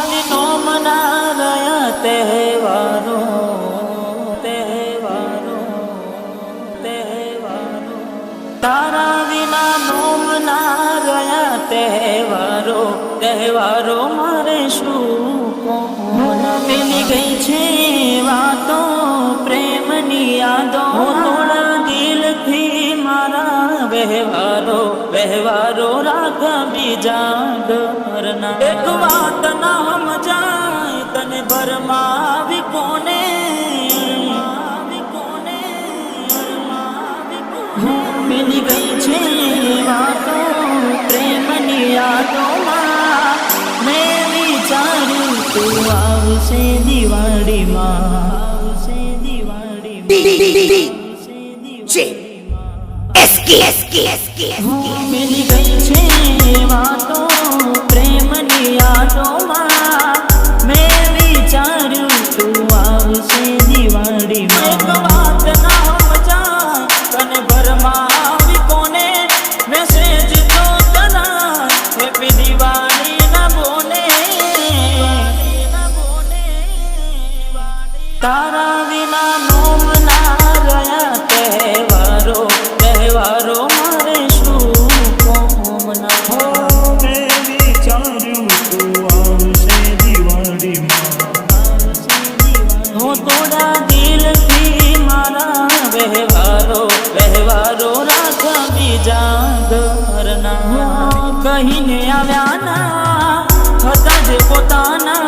નો મનારયા તહેવારો તહેવારો તહેવારો. તારા વિના નો મનારયા તહેવારો તહેવારો મારે શું કોણ ગઈ છે વાતો પ્રેમની યાદો. થોડા દિલથી મારા વ્યવહારો વ્યવહારો રાખ બીજા ઘરના એક વાત ના સમજાય તને ભરમાવી કોને? મિલી ગઈ છે વાતો પ્રેમની યાદોમાં. મેં વિચાર્યું તું આવશે દિવાળીમાં. આવશે K મિલી ગઈ છે વાતો યાદોમાં મેં વિચાર્યું તું આવશે દિવાળીમાં. એક વાત ના સમજાય તને ભરમાવી કોને? મેસેજ તો તના હેપી દિવાળી ના બોને. તારા વિના નોમ ના રહ્યા તહેવારો તહેવારો મારે શું કોમના. હો વહેવારો વ્યવહારો રાખ બીજા ઘરના કહીને આવ્યા ના હતા જે પોતાના.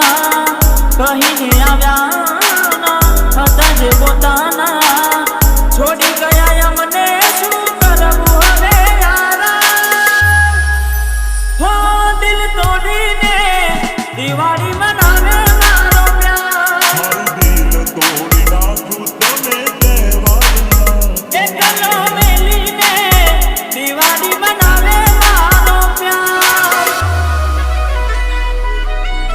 કહીને આવ્યા ના હતા જે પોતાના. છોડી ગયા મને શું કરવું હવે દિલ તોડીને દિવાળી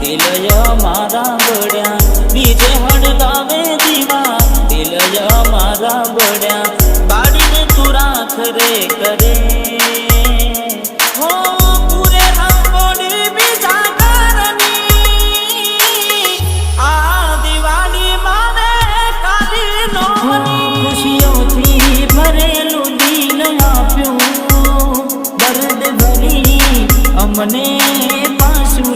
દિલય મારા બળ્યા બીજે હડકાવે દીવા. દિલય મારા બળ્યા બાળીને તું રાખ રે કરે. ખુશીઓથી ભરેલું દિલ આપ્યું. દર્દ ભરી અમને પાછું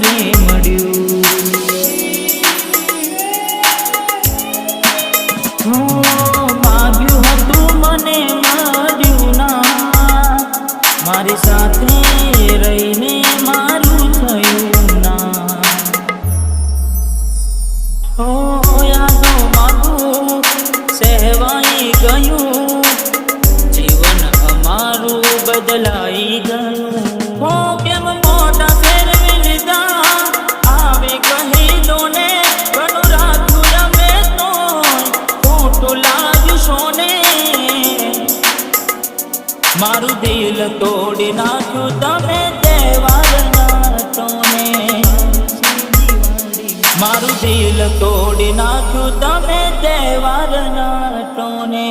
માગ્યું હતું મને મળ્યું ના. મારી સાથે રહીને મારું થયું ના. હો યાદો સહેવાઈ ગયું. જીવન અમારું બદલાઈ ગયું. મારું દિલ તોડી નાખ્યું તમે તહેવારના તોને મારું દિલ તોડી નાખ્યું તમે તહેવારના ટોને